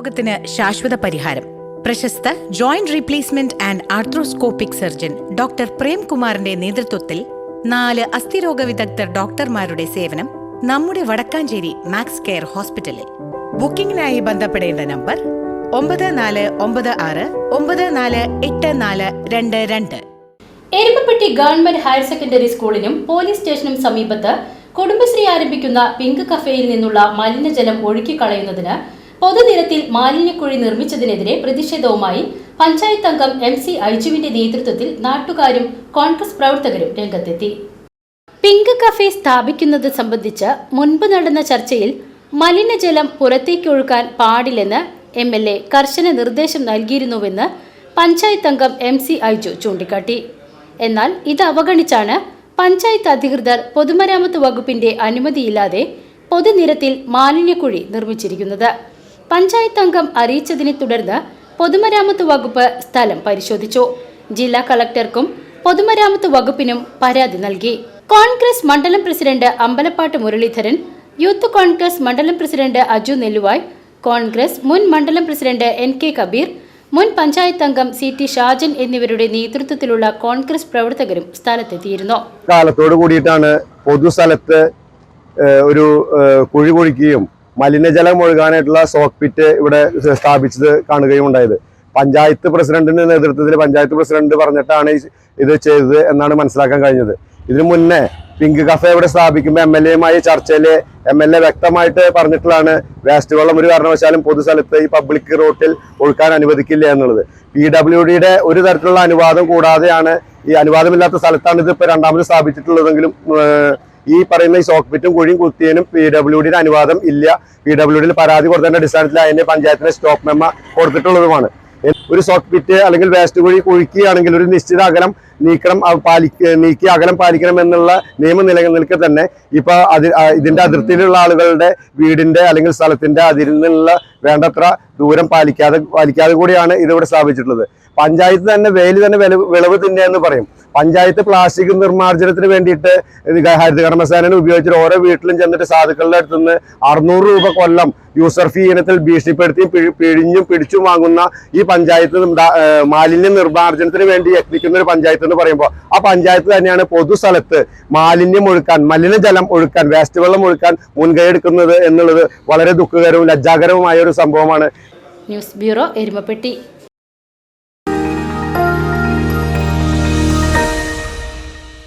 രോഗത്തിന് ശാശ്വത പരിഹാരം. പ്രശസ്ത joint replacement and arthroscopic surgeon doctor പ്രേംകുമാറിന്റെ നേതൃത്വത്തിൽ നാല് അസ്ഥിരോഗ വിദഗ്ധർ ഡോക്ടർമാരുടെ സേവനം നമ്മുടെ വടക്കാഞ്ചേരി മാക്സ് കെയർ ഹോസ്പിറ്റലിൽ. ബുക്കിംഗിനായി ബന്ധപ്പെടേണ്ട നമ്പർ ഒമ്പത് നാല് ഒമ്പത് ആറ് ഒമ്പത് നാല് എട്ട് നാല് രണ്ട് രണ്ട്. എരുമപ്പെട്ടി ഗവൺമെന്റ് ഹയർ സെക്കൻഡറി സ്കൂളിനും പോലീസ് സ്റ്റേഷനും സമീപത്ത് കുടുംബശ്രീ ആരംഭിക്കുന്ന പിങ്ക് കഫേയിൽ നിന്നുള്ള മലിനജലം ഒഴുക്കിക്കളയുന്നതിന് പൊതുനിരത്തിൽ മാലിന്യക്കുഴി നിർമ്മിച്ചതിനെതിരെ പ്രതിഷേധവുമായി പഞ്ചായത്ത് അംഗം എം സി ഐജുവിന്റെ നേതൃത്വത്തിൽ നാട്ടുകാരും കോൺഗ്രസ് പ്രവർത്തകരും രംഗത്തെത്തി. പിങ്ക് കഫേ സ്ഥാപിക്കുന്നത് സംബന്ധിച്ച് മുൻപ് നടന്ന ചർച്ചയിൽ മലിനജലം പുറത്തേക്കൊഴുക്കാൻ പാടില്ലെന്ന് എം എൽ എ കർശന നിർദ്ദേശം നൽകിയിരുന്നുവെന്ന് പഞ്ചായത്ത് അംഗം എം സി ഐജു ചൂണ്ടിക്കാട്ടി. എന്നാൽ ഇത് അവഗണിച്ചാണ് പഞ്ചായത്ത് അധികൃതർ പൊതുമരാമത്ത് വകുപ്പിന്റെ അനുമതിയില്ലാതെ പൊതുനിരത്തിൽ മാലിന്യക്കുഴി നിർമ്മിച്ചിരിക്കുന്നത്. പഞ്ചായത്ത് അംഗം അറിയിച്ചതിനെ തുടർന്ന് പൊതുമരാമത്ത് വകുപ്പ് സ്ഥലം പരിശോധിച്ചു. ജില്ലാ കളക്ടർക്കും പൊതുമരാമത്ത് വകുപ്പിനും പരാതി നൽകി. കോൺഗ്രസ് മണ്ഡലം പ്രസിഡന്റ് അമ്പലപ്പാട്ട് മുരളീധരൻ യൂത്ത് കോൺഗ്രസ് മണ്ഡലം പ്രസിഡന്റ് അജു നെല്ലുവായ് കോൺഗ്രസ് മുൻ മണ്ഡലം പ്രസിഡന്റ് എൻ കെ കബീർ മുൻ പഞ്ചായത്ത് അംഗം സി ടി ഷാജൻ എന്നിവരുടെ നേതൃത്വത്തിലുള്ള കോൺഗ്രസ് പ്രവർത്തകരും സ്ഥലത്തെത്തിയിരുന്നു. കാലത്തോട് കൂടിയിട്ടാണ് പൊതുസ്ഥലത്ത് ഒരു കുഴി കുഴിക്കുകയും മലിനജലം ഒഴുകാനായിട്ടുള്ള സോക്ക് പിറ്റ് ഇവിടെ സ്ഥാപിച്ചത് കാണുകയും ഉണ്ടായത്. പഞ്ചായത്ത് പ്രസിഡന്റിന്റെ നേതൃത്വത്തിൽ പഞ്ചായത്ത് പ്രസിഡന്റ് പറഞ്ഞിട്ടാണ് ഇത് ചെയ്തത് എന്നാണ് മനസ്സിലാക്കാൻ കഴിഞ്ഞത്. ഇതിനു മുന്നേ പിങ്ക് കഫേ ഇവിടെ സ്ഥാപിക്കുമ്പോൾ എം എൽ എയുമായി ചർച്ചയിൽ എം എൽ എ വ്യക്തമായിട്ട് പറഞ്ഞിട്ടുള്ളതാണ് വേസ്റ്റ് വെള്ളം ഒരു കാരണവശാലും പൊതുസ്ഥലത്ത് ഈ പബ്ലിക് റോട്ടിൽ ഒഴുക്കാൻ അനുവദിക്കില്ല എന്നുള്ളത്. പി ഡബ്ല്യു ഡിയുടെ ഒരു തരത്തിലുള്ള അനുവാദം കൂടാതെയാണ് ഈ അനുവാദമില്ലാത്ത സ്ഥലത്താണ് ഇത് ഇപ്പൊ രണ്ടാമത് സ്ഥാപിച്ചിട്ടുള്ളതെങ്കിലും ഈ പറയുന്ന ഈ സോക്ക്പിറ്റും കുഴിയും കുത്തിയതിനും പി ഡബ്ല്യു ഡിയുടെ അനുവാദം ഇല്ല. പി ഡബ്ല്യു ഡിയിൽ പരാതി കൊടുത്തതിന്റെ അടിസ്ഥാനത്തിൽ അതിന്റെ പഞ്ചായത്തിലെ സ്റ്റോപ്പ് മെമ്മ കൊടുത്തിട്ടുള്ളതുമാണ്. ഒരു സോക്ക്പിറ്റ് അല്ലെങ്കിൽ വേസ്റ്റ് കുഴി കുഴിക്കുകയാണെങ്കിൽ ഒരു നിശ്ചിത അകലം നീക്കണം പാലിക്ക നീക്കി അകലം പാലിക്കണം എന്നുള്ള നിയമം നിലനിൽക്കെ തന്നെ ഇപ്പൊ അതി ഇതിന്റെ അതിർത്തിയിലുള്ള ആളുകളുടെ വീടിന്റെ അല്ലെങ്കിൽ സ്ഥലത്തിന്റെ അതിരിൽ നിന്നുള്ള വേണ്ടത്ര ദൂരം പാലിക്കാതെ പാലിക്കാതെ കൂടിയാണ് ഇതിവിടെ സ്ഥാപിച്ചിട്ടുള്ളത്. പഞ്ചായത്ത് തന്നെ വേലി തന്നെ വിളവ് തിന്നുക എന്ന് പറയും. പഞ്ചായത്ത് പ്ലാസ്റ്റിക് നിർമ്മാർജനത്തിന് വേണ്ടിയിട്ട് ഹരിതകർമ്മസേനനെ ഉപയോഗിച്ചിട്ട് ഓരോ വീട്ടിലും ചെന്നിട്ട് സാധുക്കളുടെ അടുത്ത് നിന്ന് അറുന്നൂറ് രൂപ കൊല്ലം യൂസർ ഫീ ഇനത്തിൽ ഭീഷണിപ്പെടുത്തിയും പിഴി- പിഴിഞ്ഞും പിടിച്ചും വാങ്ങുന്ന ഈ പഞ്ചായത്ത് മാലിന്യ നിർമ്മാർജനത്തിന് വേണ്ടി യത്നിക്കുന്ന ഒരു പഞ്ചായത്ത് എന്ന് പറയുമ്പോൾ ആ പഞ്ചായത്ത് തന്നെയാണ് പൊതുസ്ഥലത്ത് മാലിന്യം ഒഴുക്കാൻ മലിനജലം ഒഴുക്കാൻ വേസ്റ്റ് വെള്ളം ഒഴുക്കാൻ മുൻകൈ എടുക്കുന്നത് എന്നുള്ളത് വളരെ ദുഃഖകരവും ലജ്ജാകരവുമായ ഒരു സംഭവമാണ്. News bureau Erumappetty.